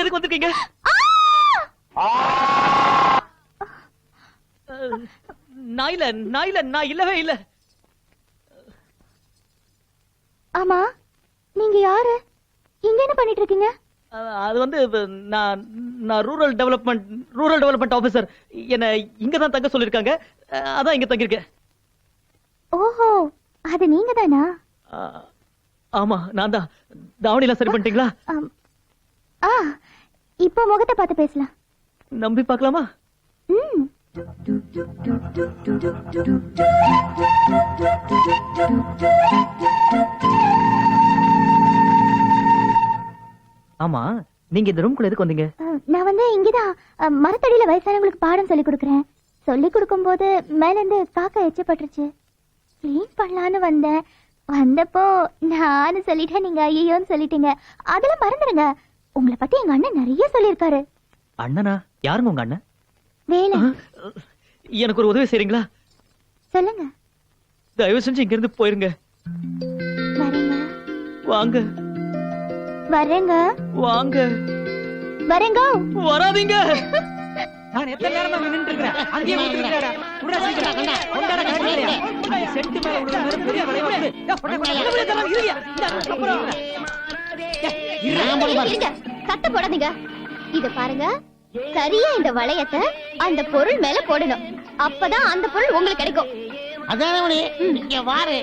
இங்க எதுக்கு வந்திருக்கீங்க? நான் இல்ல நான் இல்ல நான் இல்லவே இல்ல. ஆமா நீங்க யாரு? இங்க என்ன பண்ணிட்டு இருக்கீங்க அது வந்து நான் நான் rural development rural development officer என்ன இங்க தான் தங்க சொல்லிருக்காங்க. அதான் இங்க தங்கியிருக்கேன். ஓஹோ அது நீங்க தானா ஆமா நான் தான் தாவணி எல்லாம் சரி பண்ணிட்டீங்களா. ஆ இப்போ முகத்தை பார்த்து பேசலாம். நம்பி பார்க்கலாமா? ம். ஆமா நீங்க இந்த ரூம்குள்ள எதுக்கு வந்தீங்க? நான் வந்து இங்கதான். மரத்தடியில வயசானவங்களுக்கு பாடம் சொல்லி கொடுக்குறேன். சொல்லி கொடுக்கும்போது மேல இருந்து காக்கா எச்சப்பட்டுருச்சு. க்ளீன் பண்ணலான்னு வந்தேன்? வந்தப்போ நானும் சொல்லிட்டேன் நீங்க ஐயோன்னு சொல்லிட்டீங்க. அதெல்லாம் மறந்துடுங்க. உங்களை பத்தி எங்க அண்ணன் நிறைய சொல்லியிருக்காரு அண்ணனா யாருங்க உங்க அண்ணன் வேலை எனக்கு ஒரு உதவி செய்றீங்களா சொல்லுங்க தயவு செஞ்சு இங்க இருந்து போயிருங்க வரேங்க வாங்க வரேங்க வாங்க வரேங்க வராதீங்க நான் எத்தனை நேரமா நின்று இருக்கிறேன் அங்கேயே விட்டுருக்கேடா உடனே சீக்கிரம் கொண்டாட கட்டியா சென்ட் மேல உள்ள பெரிய விலை வந்து இருங்க, சத்தம் போடாதீங்க. இத பாருங்க சரியா இந்த வளையத்தை அந்த பொருள் மேல போடணும். அப்பதான் அந்த பொருள் உங்களுக்கு கிடைக்கும். அதானே இங்க வாரு.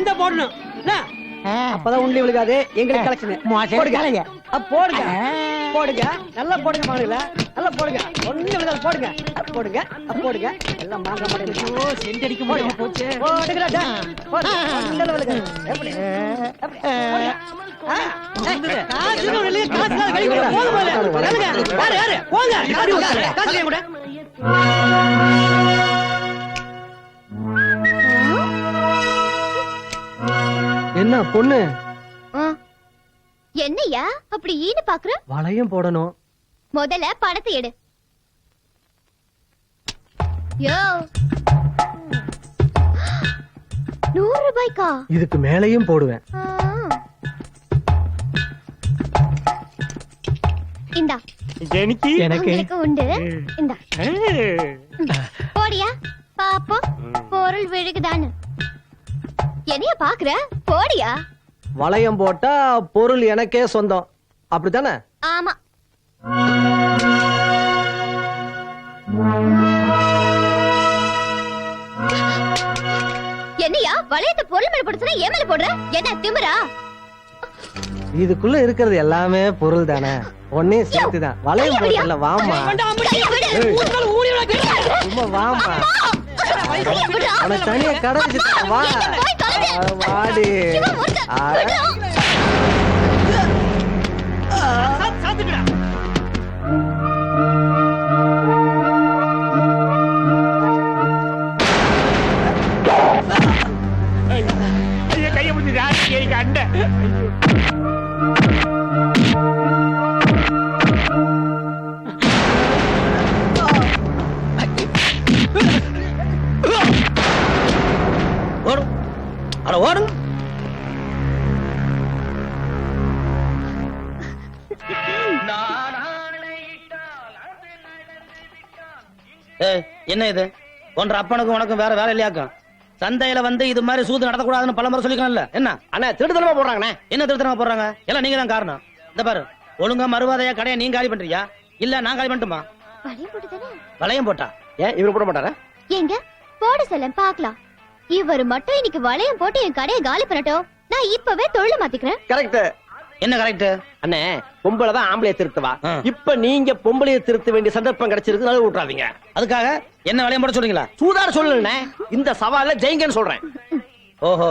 இந்த போடணும். என்ன? அப்பதான் உண்டி விழுகாது. எங்களுக்கு கலெக்ஷன் போடுங்க. போடுங்க. போடுங்க. நல்லா போடுங்க மகள. நல்லா போடுங்க. ஒண்ணு விழுகாது போடுங்க. போடுங்க போடுங்க. எல்லாம் மாங்க மாட்டேங்குது சென்ட் அடிக்க முடியாம போச்சு? போடுங்கடா போடுங்க. ஒண்ணும் விழுகாது எப்படி? என்ன பொண்ணு? என்னய்யா அப்படி ஈடு பாக்குற? வளையம் போடணும். முதல்ல பணத்தை எடு. யோ. நூறு ரூபாய்க்கா? இதுக்கு மேலையும் போடுவேன். ஆ. இந்தா. எனக்கு. உங்களுக்கு உண்டு. இந்தா. போடியா? பாப்போம். பொருள் விழுகுதான்னு. என்னைய பாக்குற? போடியா? வளையம் போட்டா பொருள் எனக்கே சொந்தம் அப்படித்தானே ஆமா என்னையா வளையத்தை பொருள் மேல என் மேல போடுற என்ன திமிரா இதுக்குள்ள இருக்கிறது எல்லாமே பொருள் தானே ஒன்னே சேர்த்து தான் வளையம் போட்டல வாமா. சும்மா வாமா உனக்கு தனியா கடை வச்சுட்டு வா போய் தொலைஞ்சு. அட வாடி இவன் ஒருத்தன். ஆ. விடுடா. கைய முடிஞ்சு எனக்கு அண்ட என்ன இது? உன்ற அப்பனுக்கும் உனக்கும் வேற வேலை இல்லையாக்கும் சந்தையில வந்து இது மாதிரி சூது நடத்தக்கூடாதுன்னு பல முறை சொல்லிக்கலாம்ல. என்ன? அண்ணா திருடுதலமா போடுறாங்கண்ணே. என்ன திருத்தனமா போடுறாங்க? எல்லாம் நீங்க தான் காரணம். இந்த பாரு ஒழுங்கா மறுவாதையா கடையை நீங்க காலி பண்றியா? இல்ல நான் காலி பண்ணட்டுமா? வளையம் போட்டா? ஏன் இவரு போட மாட்டாரா? ஏங்க போட சொல்ல பாக்கலாம் இவர் மட்டும் இன்னைக்கு வளையம் போட்டு என் கடையை காலி பண்ணட்டும். நான் இப்பவே தொழில மாத்திக்கிறேன். கரெக்ட் என்ன கரெக்ட் அண்ணே பொம்பளை தான் ஆம்பளைய திருத்துவா. ஆ. இப்ப நீங்க பொம்பளைய திருத்த வேண்டிய சந்தர்ப்பம் கிடைச்சிருக்கு நழுவ விட்டுறாதீங்க அதுக்காக என்ன வளையம் போட சொல்றீங்களா? சூதார சொல்லணுண்ணே இந்த சவால்ல ஜெயிங்கன்னு சொல்றேன். ஓஹோ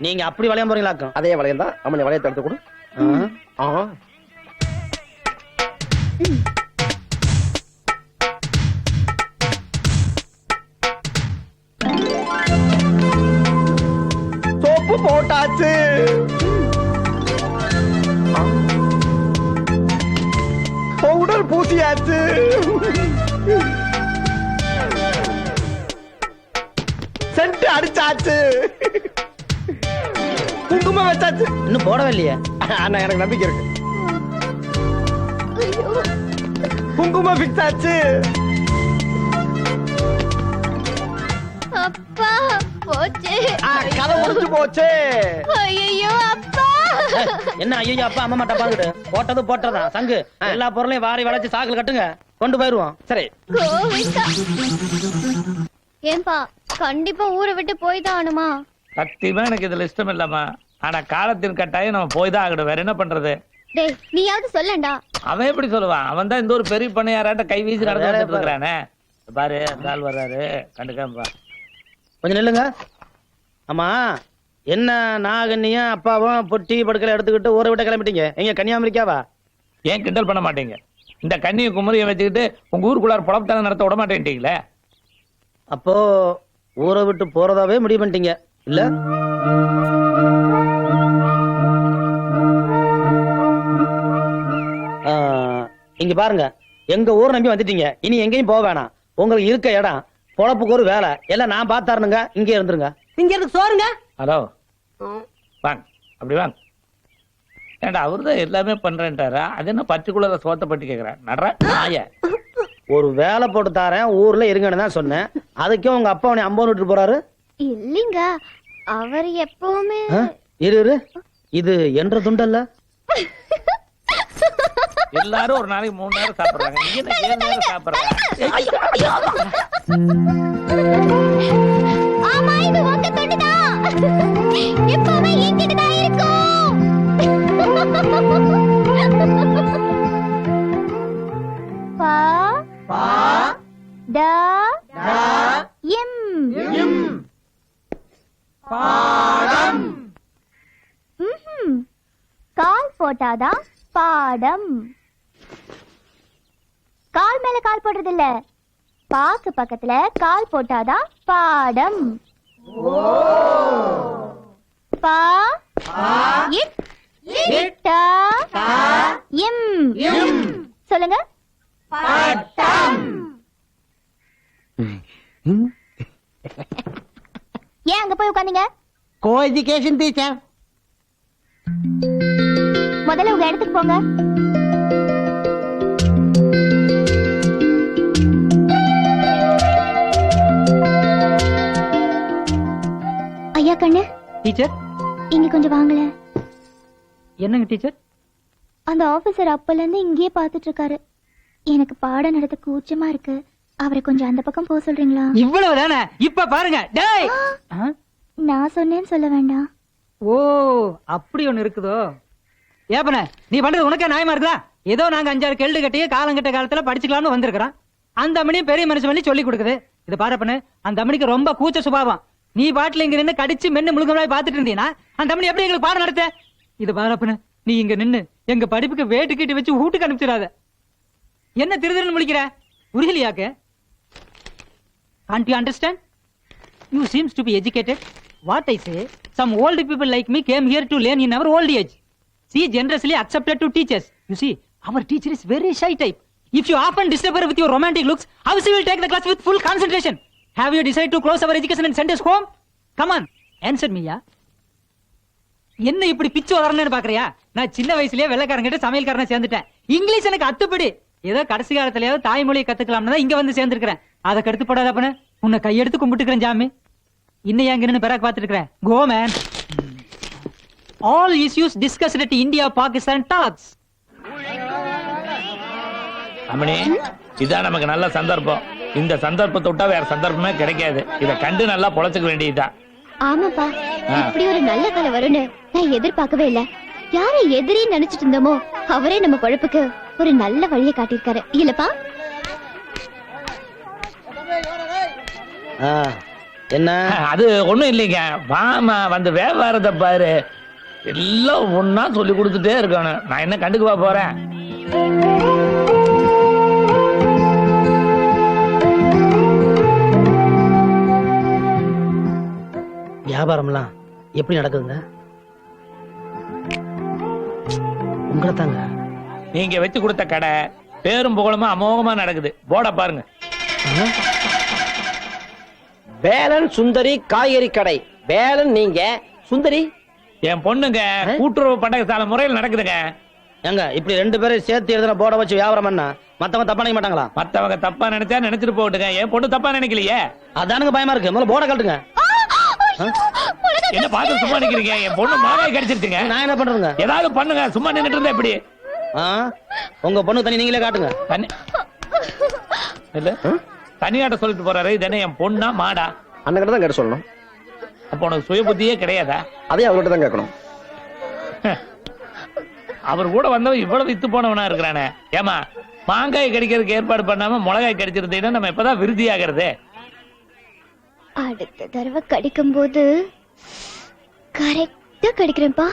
நீங்க அப்படி வளையம் போறீங்களாக்கும்? அதே வளையம் தான் அவனை வளையத்தை எடுத்து கொடு. சோப்பு போட்டாச்சு. பூசியாச்சு சென்ட் அடிச்சாச்சு. குங்குமம் வச்சாச்சு. இன்னும் போடவே இல்லையே. அண்ணா எனக்கு நம்பிக்கை இருக்கு. குங்குமம் ஃபிக்ஸ் ஆச்சு. அப்பா போச்சு. கதை முடிஞ்சு போச்சு. ஐயோ அப்பா. என்ன ஐயோ அப்பா அம்மா மாட்டா பாக்குது போட்டது போட்டதான் சங்கு எல்லா பொருளையும் வாரி வளைச்சு சாக்குல கட்டுங்க. கொண்டு போயிருவோம். சரி. ஏன்பா கண்டிப்பா ஊரை விட்டு போய் தான் ஆனுமா சத்தியமா எனக்கு இதுல இஷ்டம் இல்லம்மா. ஆனா காலத்தின் கட்டாயம் நம்ம போய் தான் ஆகணும். வேற என்ன பண்றது? டேய் நீயாவது சொல்லண்டா. அவன் எப்படி சொல்லுவான்? அவன் தான் இந்த ஒரு பெரிய பண்ணையாராட்ட கை வீசி நடந்து இருக்கிறானே. பாரு அந்த ஆள் வர்றாரு. கண்டுக்காம கொஞ்சம் நில்லுங்க. ஆமா என்ன நாகன்னியும் அப்பாவும் பொட்டி படுக்கலை எடுத்துக்கிட்டு ஊரை விட்டு கிளம்பிட்டீங்க? எங்க கன்னியாகுமரிக்காவா ஏன் கிண்டல் பண்ண மாட்டீங்க? இந்த கண்ணியை குமரியை வச்சுக்கிட்டு உங்க ஊருக்குள்ளார புலப்பத்தான நடத்த விட மாட்டேன்ட்டீங்களே? அப்போ ஊரை விட்டு போறதாவே முடிவு பண்ணிட்டீங்க இல்ல? இங்க பாருங்க எங்க ஊர் நம்பி வந்துட்டீங்க. இனி எங்கேயும் போக வேணாம். உங்களுக்கு இருக்க இடம் பொழப்புக்கு ஒரு வேலை. எல்லாம் நான் பார்த்தாருனுங்க இங்கே இருந்துருங்க. இங்க இருக்கு சோறுங்க. ஹலோ. வாங்க. அப்படி வாங்க. ஏண்டா அவரு தான் எல்லாமே பண்றேன்ட்டாரா? அது என்ன பர்டிகுலரா சோத்தை பட்டி கேக்குறேன் நடுற? நாய ஒரு வேலை போட்டு தாரேன் ஊர்ல இருங்கன்னு தான் சொன்னேன். அதுக்கே உங்க அப்பா உன்னை அம்பன் விட்டு போறாரு? இல்லைங்க. அவர் எப்பவுமே? இரு இரு. இது என்ற துண்டல்ல? எல்லாரும் ஒரு நாளைக்கு மூணு நேரம் சாப்பிடுறாங்க. ஏழு நேரம் சாப்பிடுறாங்க எப்பவுமே என்கிட்ட தான் இருக்கும். பா. பா. ட. எம். எம். பாடம். கால் போட்டாதான் பாடம். கால் மேல கால் போடுறது இல்ல பாக்கு பக்கத்துல கால் போட்டாதான் பாடம். பா. இட். இட்டா. எம் சொல்லுங்க. ஏன் அங்க போய் உட்காந்தீங்க கோ எஜுகேஷன் டீச்சர் முதல்ல உங்க இடத்துக்கு போங்க. ஐயா கண்ணு. டீச்சர் இங்க கொஞ்சம் வாங்கல என்னங்க டீச்சர்? அந்த ஆபீசர் அப்பல இருந்து இங்கேயே பாத்துட்டு இருக்காரு எனக்கு பாடம் நடத்த கூச்சமா இருக்கு. அவரை கொஞ்சம் அந்த பக்கம் போக சொல்றீங்களா? இவ்வளவு தானே இப்ப பாருங்க. டேய்? நான் சொன்னேன்னு சொல்ல வேண்டாம். ஓ அப்படி ஒண்ணு இருக்குதோ? ஏப்பன நீ பண்றது உனக்கே நியாயமா இருக்குதா? ஏதோ நாங்க அஞ்சாறு கேள்வி கட்டி காலங்கட்ட காலத்துல படிச்சுக்கலாம்னு வந்திருக்கிறோம். அந்த அம்மனியும் பெரிய மனுஷன் பண்ணி சொல்லி கொடுக்குது. இது பாருப்பனு அந்த அம்மனிக்கு ரொம்ப கூச்ச சுபாவம். நீ பாட்டுல இங்க நின்னு கடிச்சு மென்னு முழுங்கமாய் பாத்துட்டு இருந்தீனா அந்த அம்மனி எப்படி எங்களுக்கு பாடம் நடத்த இது பாருப்பனு நீ இங்க நின்னு எங்க படிப்புக்கு வேட்டு கட்டி வச்சு வீட்டுக்கு அனுப்பிச்சிடாத என்ன திருதிருன்னு முழிக்கிற புரியலையாக்க Can't you understand? You seems to be educated. What I say, some old people like me came here to learn in our old age. See, generously accepted to teachers. You see, our teacher is very shy type. If you often disturb her with your romantic looks, how she will take the class with full concentration? Have you decided to close our education and send us home? Come on, answer me, yeah? என்ன இப்படி பிச்சு வளரணும்னு பாக்குறியா? நான் சின்ன வயசுலயே வெள்ளைக்காரங்கிட்ட சமையல்காரனை சேர்ந்துட்டேன். English எனக்கு அத்துப்படி. ஏதோ கடைசி காலத்துலயாவது தாய்மொழியை கத்துக்கலாம்னு தான் இங்க வந்து சேர்ந்திருக்கிறேன். அதை கடுத்து போடாதப்பன உன்னை கையெடுத்து கும்பிட்டுக்கிறேன் ஜாமி. இன்னும் எங்க நின்று பிறகு பார்த்துட்டு இருக்கிறேன் go man all issues discussed at India Pakistan talks அம்மணி இதான் நமக்கு நல்ல சந்தர்ப்பம். இந்த சந்தர்ப்பத்தை விட்டா வேற சந்தர்ப்பமே கிடைக்காது. இத கண்டு நல்லா பொழைச்சுக்க வேண்டியதுதான். ஆமாப்பா. இப்படி ஒரு நல்ல காலம் வரும்னு நான் எதிர்பார்க்கவே இல்ல. யாரை எதிரி நினைச்சிட்டு இருந்தோமோ அவரே நம்ம பொழப்புக்கு ஒரு நல்ல வழியை காட்டியிருக்காரு. இல்லப்பா? என்ன? அது ஒண்ணும் இல்லைங்க. வாமா வந்து வியாபாரத்தை பாரு. எல்லாம் ஒன்னா சொல்லி கொடுத்துட்டே இருக்கணும் நான் என்ன கண்டுக்குவா போறேன்? வியாபாரம்லாம் எப்படி நடக்குதுங்க? உங்களை தாங்க நீங்க வச்சு கொடுத்த கடை பேரும் புகழுமா அமோகமா நடக்குது. போட பாருங்க. வேலன் சுந்தரி காய்கறி கடை. வேலன் நீங்க. சுந்தரி? என் பொண்ணுங்க கூட்டுறவு பண்டக சாலை முறையில் நடக்குதுங்க. ஏங்க இப்படி ரெண்டு பேரும் சேர்த்து எழுதுன போர்டை வச்சு வியாபாரம் பண்ணா மத்தவங்க தப்பா நினைக்க மாட்டாங்களா? மத்தவங்க தப்பா நினைச்சா நினைச்சிட்டு போட்டுங்க என் பொண்ணு தப்பா நினைக்கலையே. அதானுங்க பயமா இருக்கு. முதல்ல போர்டை கழட்டுங்க. என்ன பார்த்து சும்மா நிக்கிறீங்க? என் பொண்ணு மாங்காய் கடிச்சிருச்சுங்க. நான் என்ன பண்றேங்க ஏதாவது பண்ணுங்க. சும்மா நின்னுட்டு இருந்தா எப்படி? ஆ? உங்க பொண்ணு தனி நீங்களே காட்டுங்க. தனி இல்ல. தனியாட்ட சொல்லிட்டு போறாரு. இது என்ன என் பொண்ணா மாடா? அண்ணன் தான் கேட்டு சொல்லணும். அப்ப உனக்கு சுய புத்தியே கிடையாதா? அதே அவங்கள்ட்ட தான் கேட்கணும். அவர் கூட வந்தவன் இவ்வளவு வித்து போனவனா இருக்கிறானே. ஏமா மாங்காய் கடிக்கிறதுக்கு ஏற்பாடு பண்ணாம மிளகாய் கடிச்சிருந்தீங்கன்னா நம்ம இப்பதான் விருதி ஆகிறது அடுத்த தடவை கடிக்கும் போது கரெக்டா கடிக்கிறேன்ப்பா